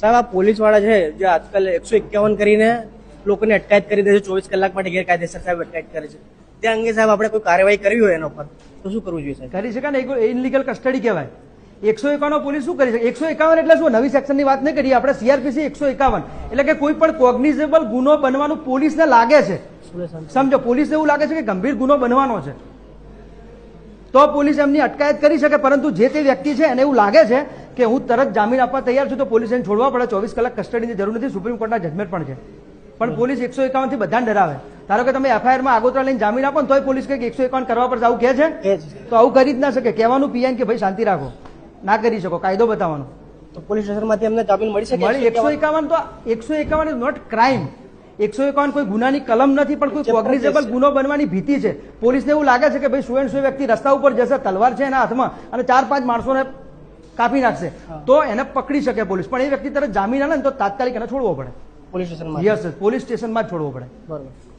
સાહેબ, આ પોલીસવાળા છે, જે આજકાલ એકસો એકાવન કરીને લોકોને અટકાયત કરી દે છે, ચોવીસ કલાક માટે ગેરકાયદેસર સાહેબ અટકાયત કરે છે. તે અંગે સાહેબ આપણે કોઈ કાર્યવાહી કરવી હોય એના ઉપર તો શું કરવું જોઈએ સાહેબ? કરી શકાય ને ઇનલીગલ કસ્ટડી કહેવાય. એકસો એકાવન પોલીસ શું કરી શકે? એકસો એકાવન એટલે શું? નવી સેક્શનની વાત નહીં કરીએ આપણે સીઆરપીસી એકસો એકાવન. એટલે કે કોઈ પણ કોગ્નિઝેબલ ગુનો બનવાનું પોલીસને લાગે છે. સમજો, પોલીસને એવું લાગે છે કે ગંભીર ગુનો બનવાનો છે. તો પોલીસ એમની અટકાયત કરી શકે, પરંતુ જે તે વ્યક્તિ છે એને એવું લાગે છે કે હું તરત જામીન આપવા તૈયાર છું તો પોલીસ એને છોડવા પડે ચોવીસ કલાક કસ્ટડીની જરૂર નથી સુપ્રીમ કોર્ટના જજમેન્ટ પણ છે. પણ પોલીસ એકસો એકાવનથી બધાને ડરાવે. ધારો કે તમે એફઆઈઆરમાં આગોતરા લઈને જામીન આપો ને તોય પોલીસ કે એકસો એકાવન કરવા પડશે આવું કહે છે? તો આવું કરી જ ના શકે. કહેવાનું પીએન કે ભાઈ શાંતિ રાખો. ના કરી શકો. કાયદો બતાવવાનો. તો પોલીસ સ્ટેશનમાંથી એમને જામીન મળી શકે એકસો એકાવન તો એકસો એકાવન ઇઝ નોટ ક્રાઇમ એકસો એકાવન કોઈ ગુનાની કલમ નથી પણ કોઈ કોગ્નિઝેબલ ગુનો બનવાની ભીતિ છે. પોલીસને એવું લાગે છે કે ભાઈ સુએન સુએ વ્યક્તિ રસ્તા ઉપર જશે તલવાર છે એના હાથમાં અને ચાર પાંચ માણસોને કાપી નાખશે. તો એને પકડી શકે પોલીસ. પણ એ વ્યક્તિ તરત જામીન આવે ને તો તાત્કાલિક એને છોડવો પડે. પોલીસ સ્ટેશનમાં યસ પોલીસ સ્ટેશનમાં જ છોડવો પડે. બરોબર.